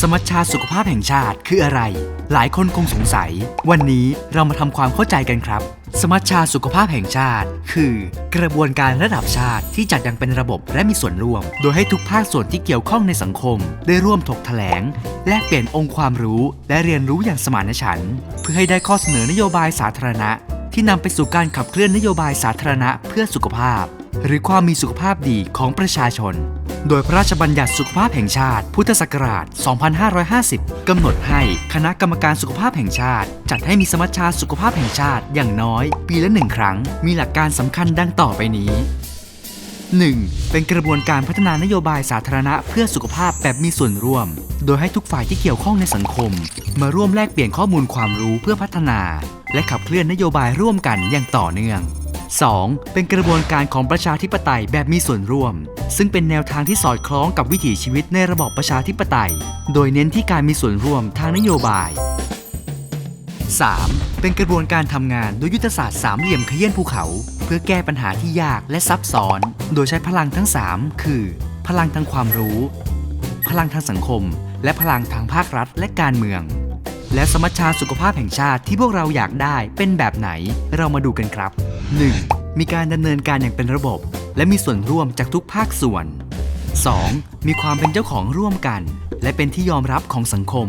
สมัชชาสุขภาพแห่งชาติคืออะไร หลายคนคงสงสัย วันนี้เรามาทำความเข้าใจกันครับ สมัชชาสุขภาพแห่งชาติ คือ กระบวนการระดับชาติที่จัดอย่างเป็นระบบและมีส่วนร่วม โดยให้ทุกภาคส่วนที่เกี่ยวข้องในสังคม ได้ร่วมถกแถลง แลกเปลี่ยนองค์ความรู้ และเรียนรู้อย่างสมานฉันท์เพื่อให้ได้ข้อเสนอนโยบายสาธารณะ ที่นำไปสู่การขับเคลื่อนนโยบายสาธารณะเพื่อสุขภาพ หรือความมีสุขภาพดีของประชาชน โดยพระราชบัญญัติสุขภาพแห่งชาติ พุทธศักราช 2550 กำหนดให้คณะกรรมการสุขภาพแห่งชาติ จัดให้มีสมัชชาสุขภาพแห่งชาติอย่างน้อย ปีละหนึ่งครั้ง มีหลักการสำคัญดังต่อไปนี้ 1. เป็นกระบวนการพัฒนานโยบายสาธารณะเพื่อสุขภาพแบบมีส่วนร่วม โดยให้ทุกฝ่ายที่เกี่ยวข้องในสังคม มาร่วมแลกเปลี่ยนข้อมูลความรู้เพื่อพัฒนา และขับเคลื่อนนโยบายร่วมกันอย่างต่อเนื่อง 2. เป็นกระบวนการของประชาธิปไตยแบบมีส่วนร่วม ซึ่งเป็นแนวทางที่สอดคล้องกับวิถีชีวิตในระบอบประชาธิปไตย โดยเน้นที่การมีส่วนร่วมทางนโยบาย 3. เป็นกระบวนการทำงานโดยยุทธศาสตร์สามเหลี่ยมเขยื่นภูเขา เพื่อแก้ปัญหาที่ยากและซับซ้อน โดยใช้พลังทั้ง 3 คือ พลังทางความรู้ พลังทางสังคม และพลังทางภาครัฐและการเมือง และสมัชชาสุขภาพแห่งชาติที่พวกเราอยากได้เป็นแบบไหน เรามาดูกันครับ 1. มีการดำเนินการอย่างเป็นระบบ และมีส่วนร่วมจากทุกภาคส่วน 2. มีความเป็นเจ้าของร่วมกัน และเป็นที่ยอมรับของสังคม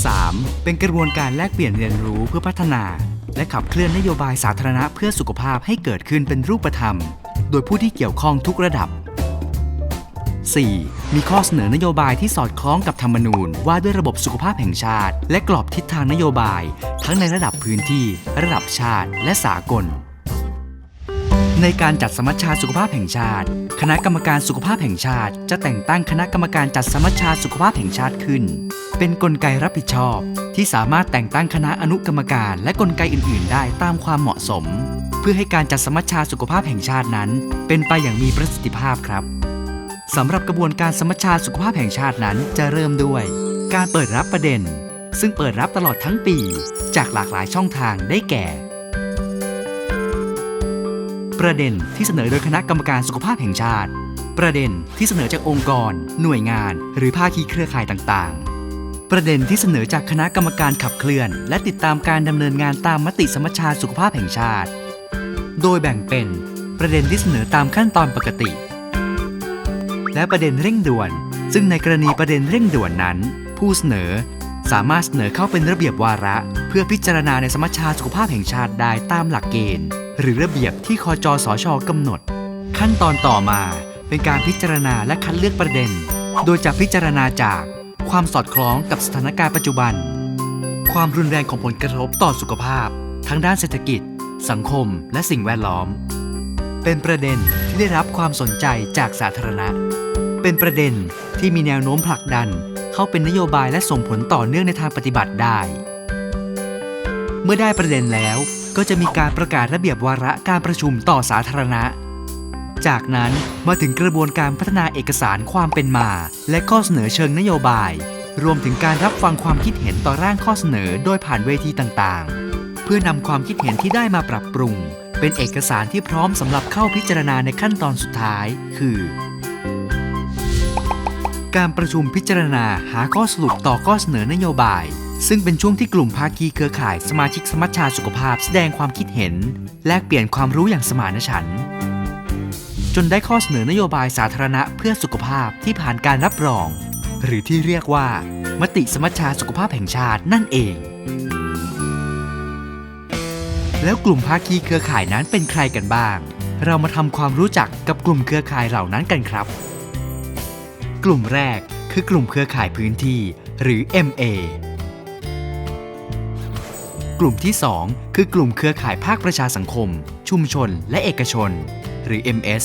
3. เป็นกระบวนการแลกเปลี่ยนเรียนรู้เพื่อพัฒนา และขับเคลื่อนนโยบายสาธารณะเพื่อสุขภาพให้เกิดขึ้นเป็นรูปธรรม โดยผู้ที่เกี่ยวข้องทุกระดับ 4. มีข้อเสนอนโยบายที่สอดคล้องกับธรรมนูญ ว่าด้วยระบบสุขภาพแห่งชาติ และกรอบทิศทางนโยบาย ทั้งในระดับพื้นที่ ระดับชาติ และสากล ในการจัดสมัชชาสุขภาพแห่งชาติ คณะกรรมการสุขภาพแห่งชาติ จะแต่งตั้งคณะกรรมการจัดสมัชชาสุขภาพแห่งชาติขึ้น เป็นนกลไกรับผิดชอบ ที่สามารถแต่งตั้งคณะอนุกรรมการ และกลไกอื่น ๆ ได้ตามความเหมาะสม เพื่อให้การจัดสมัชชาสุขภาพแห่งชาตินั้น เป็นไปอย่างมีประสิทธิภาพครับสำหรับกระบวนการสมัชชาสุขภาพแห่งชาตินั้นจะเริ่มด้วย การเปิดรับประเด็น ซึ่งเปิดรับตลอดทั้งปี จากหลากหลายช่องทางได้แก่ ประเด็นที่เสนอโดยคณะกรรมการสุขภาพแห่งชาติ ประเด็นที่เสนอจากองค์กร หน่วยงาน หรือภาคีเครือข่ายต่างๆ ประเด็นที่เสนอจากคณะกรรมการขับเคลื่อน และติดตามการดำเนินงานตามมติสมัชชาสุขภาพแห่งชาติ โดยแบ่งเป็น ประเด็นที่เสนอตามขั้นตอนปกติ และประเด็นเร่งด่วน ซึ่งในกรณีประเด็นเร่งด่วนนั้น ผู้เสนอสามารถเสนอเข้าเป็นระเบียบวาระ เพื่อพิจารณาในสมัชชาสุขภาพแห่งชาติได้ตามหลักเกณฑ์ หรือระเบียบที่คอจสชกำหนด ขั้นตอนต่อมาเป็นการพิจารณาและคัดเลือกประเด็น โดยจะพิจารณาจากความสอดคล้องกับสถานการณ์ปัจจุบัน ความรุนแรงของผลกระทบต่อสุขภาพ ทั้งด้านเศรษฐกิจ สังคม และสิ่งแวดล้อม เป็นประเด็นที่ได้รับความสนใจจากสาธารณะ เป็นประเด็นที่มีแนวโน้มผลักดัน เข้าเป็นนโยบายและส่งผลต่อเนื่องในทางปฏิบัติได้ เมื่อได้ประเด็นแล้ว ก็จะมีการประกาศระเบียบวาระการประชุมต่อสาธารณะ จากนั้นมาถึงกระบวนการพัฒนาเอกสารความเป็นมา และข้อเสนอเชิงนโยบาย รวมถึงการรับฟังความคิดเห็นต่อร่างข้อเสนอโดยผ่านเวทีต่างๆ เพื่อนำความคิดเห็นที่ได้มาปรับปรุง เป็นเอกสารที่พร้อมสำหรับเข้าพิจารณาในขั้นตอนสุดท้าย คือ การประชุมพิจารณาหาข้อสรุปต่อข้อเสนอนโยบาย ซึ่งเป็นช่วงที่กลุ่มภาคีเครือข่ายสมาชิกสมัชชาสุขภาพแสดงความคิดเห็น แลกเปลี่ยนความรู้อย่างสมานฉันท์จนได้ข้อเสนอนโยบายสาธารณะเพื่อสุขภาพที่ผ่านการรับรอง หรือที่เรียกว่า มติสมัชชาสุขภาพแห่งชาตินั่นเอง แล้วกลุ่มภาคีเครือข่ายนั้นเป็นใครกันบ้าง เรามาทำความรู้จักกับกลุ่มเครือข่ายเหล่านั้นกันครับ กลุ่มแรกคือกลุ่มเครือข่ายพื้นที่ หรือ MA กลุ่มที่ 2 คือกลุ่มเครือข่ายภาคประชาสังคม ชุมชน และเอกชน หรือ MS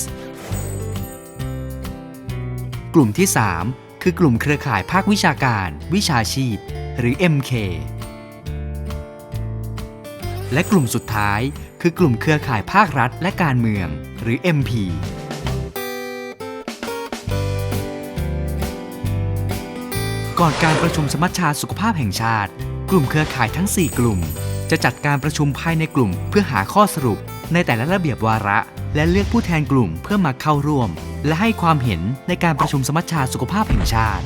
กลุ่มที่ 3 คือกลุ่มเครือข่ายภาควิชาการ วิชาชีพ หรือ MK และกลุ่มสุดท้าย คือกลุ่มเครือข่ายภาครัฐและการเมือง หรือ MP ก่อนการประชุมสมัชชาสุขภาพแห่งชาติ กลุ่มเครือข่ายทั้ง 4 กลุ่ม จะจัดการประชุมภายในกลุ่ม เพื่อหาข้อสรุป ในแต่ละระเบียบวาระ และเลือกผู้แทนกลุ่มเพื่อมาเข้าร่วม และให้ความเห็นในการประชุมสมัชชาสุขภาพแห่งชาติ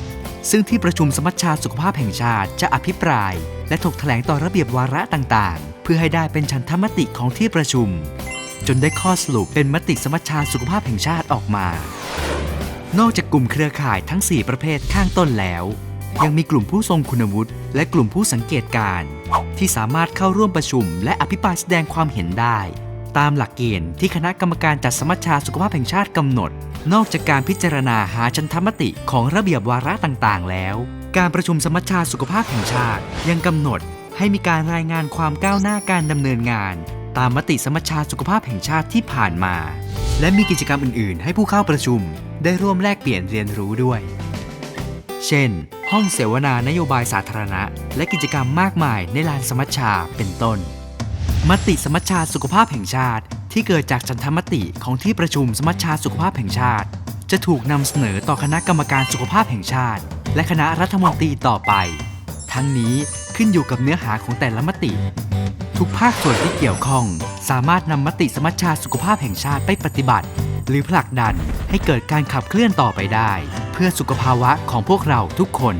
ซึ่งที่ประชุมสมัชชาสุขภาพแห่งชาติจะอภิปราย และถกแถลงต่อระเบียบวาระต่างๆ เพื่อให้ได้เป็นฉันทมติของที่ประชุม จนได้ข้อสรุปเป็นมติสมัชชาสุขภาพแห่งชาติออกมา นอกจากกลุ่มเครือข่ายทั้ง 4 ประเภทข้างต้นแล้ว ยังมีกลุ่มผู้ทรงคุณวุฒิและกลุ่มผู้สังเกตการณ์ที่สามารถเข้าร่วมประชุม และอภิปรายแสดงความเห็นได้ ตามหลักเกณฑ์ที่คณะกรรมการจัดสมัชชาสุขภาพแห่งชาติกำหนด นอกจากการพิจารณาหาชันธรรมติของระเบียบวาระต่างๆ แล้ว การประชุมสมัชชาสุขภาพแห่งชาติ ยังกำหนดให้มีการรายงานความก้าวหน้าการดำเนินงาน ตามมติสมัชชาสุขภาพแห่งชาติที่ผ่านมา และมีกิจกรรมอื่น ๆ ให้ผู้เข้าประชุม ได้ร่วมแลกเปลี่ยนเรียนรู้ด้วย เช่น ห้องเสวนานโยบายสาธารณะ และกิจกรรมมากมายในลานสมัชชาเป็นต้น มติสมัชชาสุขภาพแห่งชาติ ที่เกิดจากฉันทมติของที่ประชุมสมัชชาสุขภาพแห่งชาติ จะถูกนำเสนอต่อคณะกรรมการสุขภาพแห่งชาติ และคณะรัฐมนตรีต่อไป ทั้งนี้ขึ้นอยู่กับเนื้อหาของแต่ละมติ ทุกภาคส่วนที่เกี่ยวข้อง สามารถนำมติสมัชชาสุขภาพแห่งชาติไปปฏิบัติ หรือผลักดันให้เกิดการขับเคลื่อนต่อไปได้ เพื่อสุขภาวะของพวกเราทุกคน